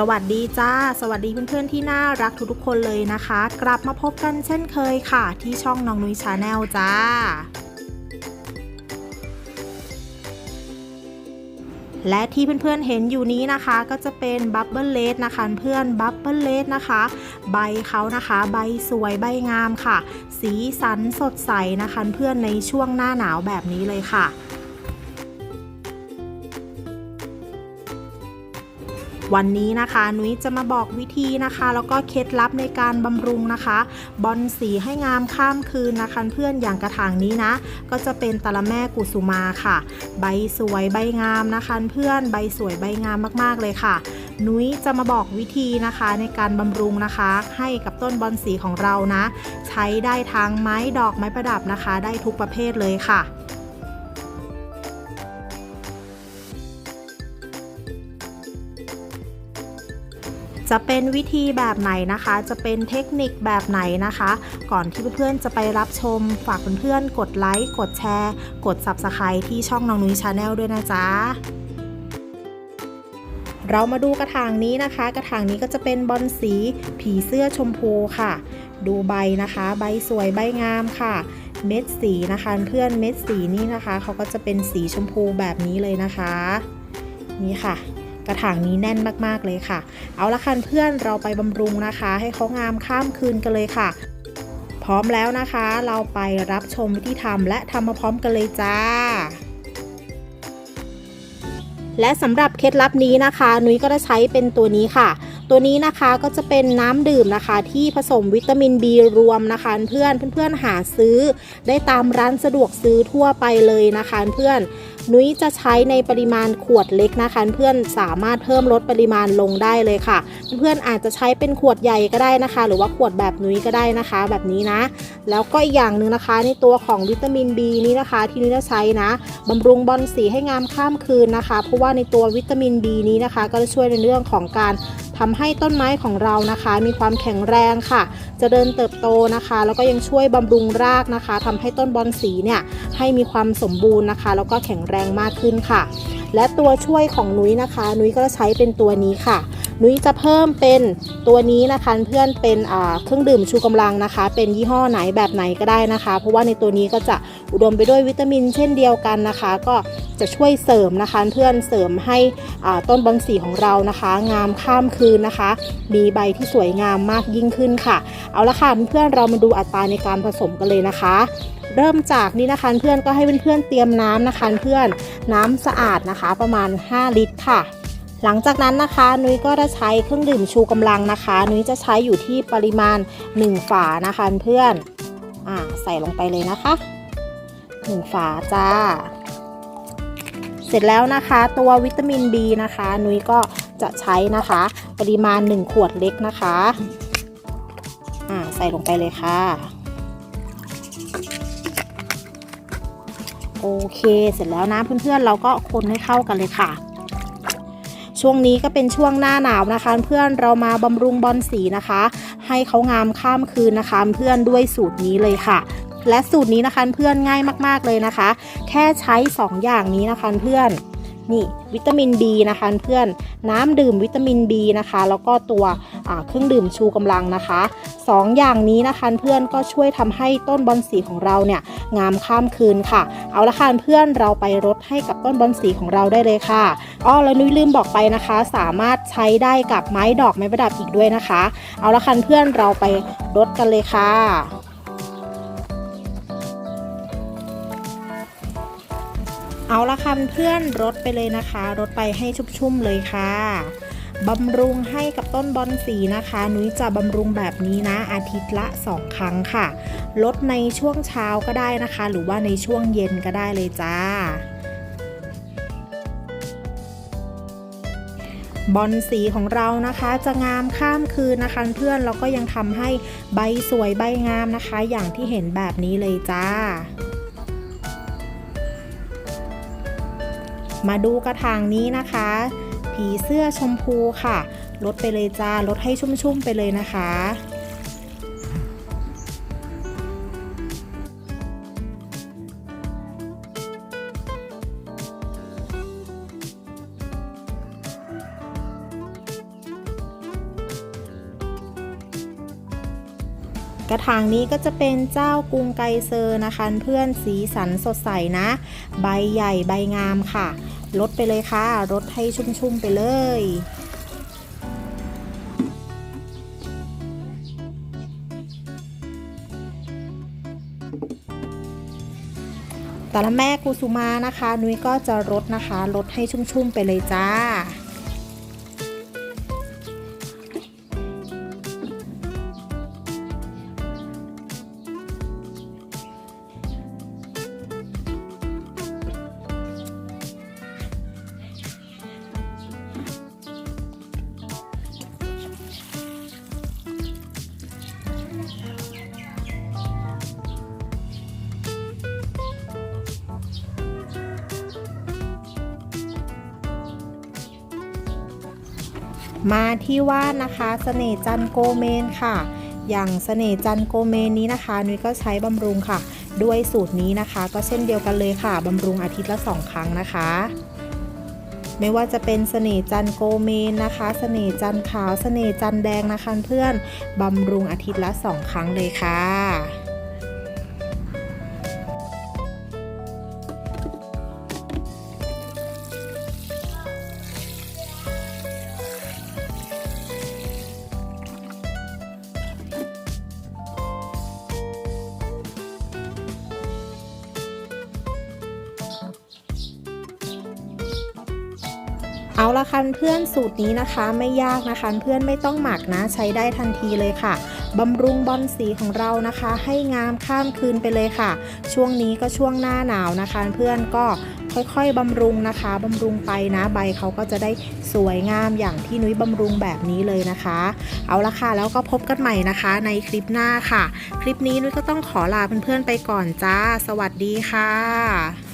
สวัสดีจ้า สวัสดีเพื่อนๆที่น่ารักทุกๆคนเลยนะคะ กลับมาพบกันเช่นเคยค่ะ ที่ช่องน้องนุ้ยชาแนลจ้า และที่เพื่อนๆเห็นอยู่นี้นะคะก็จะเป็นบับเบิลเลสนะคะเพื่อนบับเบิลเลสนะคะ ใบเขานะคะ ใบสวยใบงามค่ะ สีสันสดใสนะคะเพื่อนในช่วงหน้าหนาวแบบนี้เลยค่ะ วันนี้นะคะนุ้ยจะมาบอกวิธีนะคะ แล้วก็เคล็ดลับในการบำรุงนะคะ บอลสีให้งามข้ามคืนนะคะเพื่อนอย่างกระถางนี้นะ ก็จะเป็นตะละแม่กุสุมาค่ะ ใบสวยใบงามนะคะเพื่อนใบสวยใบงามมากๆเลยค่ะ นุ้ยจะมาบอกวิธีนะคะในการบำรุงนะคะ ให้กับต้นบอลสีของเรานะ ใช้ได้ทั้งไม้ดอกไม้ประดับนะคะ ได้ทุกประเภทเลยค่ะ จะเป็นวิธีแบบไหนนะคะ จะเป็นเทคนิคแบบไหนนะคะ ก่อนที่เพื่อนๆจะไปรับชม ฝากเพื่อนๆกดไลค์ กดแชร์ กด Subscribe ที่ช่องน้องนุ้ยชาแนลด้วยนะจ๊ะเรามาดูกระถางนี้นะคะ กระถางนี้ก็จะเป็นบอลสีผีเสื้อชมพูค่ะ ดูใบนะคะ ใบสวยใบงามค่ะ เม็ดสีนะคะเพื่อนเม็ดสีนี่นะคะเขาก็จะเป็นสีชมพูแบบนี้เลยนะคะ นี่ค่ะ กระถางนี้แน่นมากๆเลยค่ะ เอาละค่ะเพื่อนเราไปบำรุงนะคะ ให้เขางามข้ามคืนกันเลยค่ะ พร้อมแล้วนะคะ เราไปรับชมวิธีทำและทำมาพร้อมกันเลยจ้าและสำหรับเคล็ดลับนี้นะคะ นุ้ยก็จะใช้เป็นตัวนี้ค่ะ ตัวนี้นะคะก็จะเป็นน้ำดื่มนะคะ ที่ผสมวิตามิน B รวมนะคะเพื่อนเพื่อนๆหาซื้อ ได้ตามร้านสะดวกซื้อทั่วไปเลยนะคะเพื่อนนุ้ยจะใช้ในปริมาณขวดเล็กนะคะ เพื่อนสามารถเพิ่มลดปริมาณลงได้เลยค่ะ เพื่อนอาจจะใช้เป็นขวดใหญ่ก็ได้นะคะ หรือว่าขวดแบบนุ้ยก็ได้นะคะ แบบนี้นะ แล้วก็อีกอย่างหนึ่งนะคะ ในตัวของวิตามิน B นี้นะคะ ที่นุ้ยจะใช้นะบำรุงบอลสีให้งามข้ามคืนนะคะ เพราะว่าในตัววิตามิน B นี้นะคะ ก็จะช่วยในเรื่องของการ ทำให้ต้นไม้ของเรานะคะ มีความแข็งแรงค่ะจะเดินเติบโตนะคะ แล้วก็ยังช่วยบำรุงรากนะคะทำให้ต้นบอลสีเนี่ยให้มีความสมบูรณ์นะคะ แล้วก็แข็งแรงมากขึ้นค่ะ และตัวช่วยของนุ้ยนะคะ นุ้ยก็ใช้เป็นตัวนี้ค่ะนุ้ยจะเพิ่มเป็นตัวนี้นะคะเพื่อนเป็นเครื่องดื่มชูกำลังนะคะ เป็นยี่ห้อไหนแบบไหนก็ได้นะคะ เพราะว่าในตัวนี้ก็จะอุดมไปด้วยวิตามินเช่นเดียวกันนะคะ ก็ จะช่วยเสริมนะคะ เพื่อนเสริมให้ต้นบอลสีของเรานะคะ งามข้ามคืนนะคะ มีใบที่สวยงามมากยิ่งขึ้นค่ะ เอาละค่ะเพื่อนเรามาดูอัตราในการผสมกันเลยนะคะเริ่มจากนี่นะคะเพื่อนก็ให้เพื่อนๆเตรียมน้ำนะคะเพื่อนน้ำสะอาดนะคะ ประมาณ 5 ลิตรค่ะ หลังจากนั้นนะคะนุ้ยก็จะใช้เครื่องดื่มชูกำลังนะคะ นุ้ยจะใช้อยู่ที่ปริมาณ 1 ฝานะคะเพื่อนอ่าใส่ลงไปเลยนะคะ 1 ฝาจ้า เสร็จแล้วนะคะตัววิตามิน B นะคะ นุ้ยก็จะใช้นะคะ ปริมาณ 1 ขวดเล็กนะคะอ่าใส่ลงไปเลยค่ะโอเค เสร็จแล้วนะเพื่อนๆเราก็คนให้เข้ากันเลยค่ะ ช่วงนี้ก็เป็นช่วงหน้าหนาวนะคะ เพื่อนเรามาบำรุงบอลสีนะคะ ให้เขางามข้ามคืนนะคะ เพื่อนด้วยสูตรนี้เลยค่ะ และสูตรนี้นะคะเพื่อนง่ายมากๆเลยนะคะ แค่ใช้ 2 อย่างนี้นะคะเพื่อนนี่วิตามิน B นะคะเพื่อนน้ำดื่มวิตามิน B นะคะ แล้วก็ตัวเครื่องดื่มชูกำลังนะคะสองอย่างนี้นะคะเพื่อนก็ช่วยทำให้ต้นบอลสีของเราเนี่ยงามข้ามคืนค่ะ เอาละค่ะเพื่อนเราไปรดให้กับต้นบอลสีของเราได้เลยค่ะอ้อแล้วนุ้ยลืมบอกไปนะคะ สามารถใช้ได้กับไม้ดอกไม้ประดับอีกด้วยนะคะ เอาละค่ะเพื่อนเราไปรดกันเลยค่ะ เอาละค่ะเพื่อนรดไปเลยนะคะรดไปให้ชุ่มๆเลยค่ะบำรุงให้กับต้นบอลสีนะคะ นุ้ยจะบำรุงแบบนี้นะ อาทิตย์ละ 2 ครั้งค่ะ ลดในช่วงเช้าก็ได้นะคะ หรือว่าในช่วงเย็นก็ได้เลยจ้าบอลสีของเรานะคะจะงามข้ามคืนนะคะเพื่อนแล้วก็ยังทำให้ใบสวยใบงามนะคะ อย่างที่เห็นแบบนี้เลยจ้า มาดูกระถางนี้นะคะ ผีเสื้อชมพูค่ะ ลดไปเลยจ้า ลดให้ชุ่มๆไปเลยนะคะกระถางนี้ก็จะเป็นเจ้ากรุงไกเซอร์นะคะ เพื่อนสีสันสดใสนะ ใบใหญ่ใบงามค่ะลดไปเลยค่ะลดให้ชุ่มๆไปเลยแต่ละแม่กุสุมานะคะ นุ้ยก็จะลดนะคะลดให้ชุ่มๆไปเลยจ้า มาที่ว่านนะคะเสน่จันโกเมนค่ะ อย่างเสน่จันโกเมนนี้นะคะ นุ้ยก็ใช้บำรุงค่ะ ด้วยสูตรนี้นะคะ ก็เช่นเดียวกันเลยค่ะบำรุงอาทิตย์ละ 2 ครั้งนะคะ ไม่ว่าจะเป็นเสน่จันโกเมนนะคะเสน่จันขาวเสน่จันแดงนะคะเพื่อนบำรุงอาทิตย์ละ 2 ครั้งเลยค่ะ เอาละคันเพื่อนสูตรนี้นะคะไม่ยากนะคะเพื่อนไม่ต้องหมักนะใช้ได้ทันทีเลยค่ะบำรุงบอลสีของเรานะคะ ให้งามข้ามคืนไปเลยค่ะ ช่วงนี้ก็ช่วงหน้าหนาวนะคะ เพื่อนก็ค่อยๆบำรุงนะคะบำรุงไปนะใบเขาก็จะได้สวยงามอย่างที่นุ้ยบำรุงแบบนี้เลยนะคะ เอาละค่ะแล้วก็พบกันใหม่นะคะในคลิปหน้าค่ะ คลิปนี้นุ้ยก็ต้องขอลาเพื่อนๆไปก่อนจ้า สวัสดีค่ะ